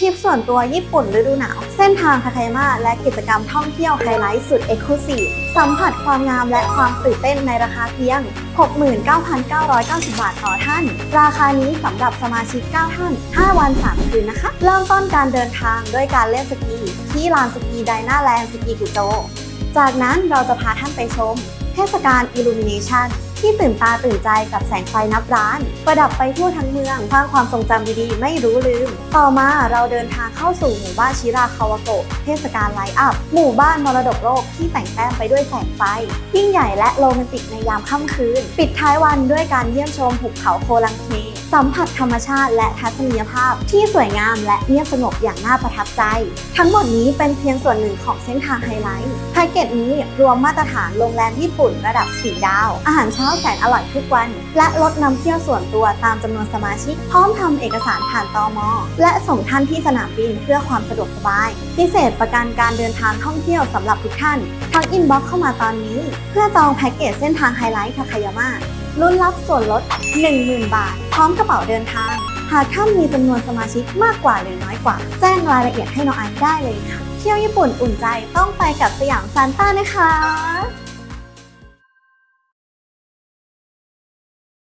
ทริปส่วนตัวญี่ปุ่นฤดูหนาว เส้นทางทาคายาม่าและกิจกรรมท่องเที่ยวไฮไลท์สุดเอ็กซ์คลูซีฟสัมผัสความงามและความตื่นเต้นในราคาเพียง 69,990 บาทต่อท่าน ราคานี้สำหรับสมาชิก 9 ท่าน 5 วัน 3 คืนนะคะ เริ่มต้นการเดินทางด้วยการเล่นสกีที่ลานสกีไดนาแลนด์สกีกุโจ จากนั้นเราจะพาท่านไปชม เทศกาล Illumination ที่ตื่นตาตื่นใจกับแสงไฟนับร้าน ประดับไปทั่วทั้งเมืองสร้างความทรงจำดีๆ ไม่รู้ลืม ต่อมาเราเดินทางเข้าสู่หมู่บ้านชิราคาวโกะเทศกาลไลท์อัพ หมู่บ้านมรดกโลกที่แต่งแต้มไปด้วยแสงไฟ ยิ่งใหญ่และโรแมนติกในยามค่ำคืน ปิดท้ายวันด้วยการเยี่ยมชมหุบเขาโคลังเค สัมผัสธรรมชาติและทัศนียภาพที่สวยงามและเงียบสงบอย่างน่าประทับใจ ทั้งหมดนี้เป็นเพียงส่วนหนึ่งของเส้นทางไฮไลท์แพ็กเกจนี้รวมมาตรฐานโรงแรมญี่ปุ่นระดับ 4 ดาว อาหารเช้าแสนอร่อยทุกวัน และลดนำเที่ยวส่วนตัวตามจำนวนสมาชิก พร้อมทำเอกสารผ่านตอมอและส่งท่านที่สนามบินเพื่อความสะดวกสบาย พิเศษประกันการเดินทางท่องเที่ยวสำหรับทุกท่านทักอินบ็อกเข้ามาตอนนี้ เพื่อจองแพ็กเกจเส้นทางไฮไลท์ทาคายาม่า ลุ้นรับส่วนลด 10,000 บาท พร้อมกระเป๋าเดินทาง หากท่านมีจำนวนสมาชิกมากกว่าหรือน้อยกว่า แจ้งรายละเอียดให้น้องไอซ์ได้เลยค่ะ เที่ยวญี่ปุ่นอุ่นใจต้องไปกับสยามซานต้านะคะ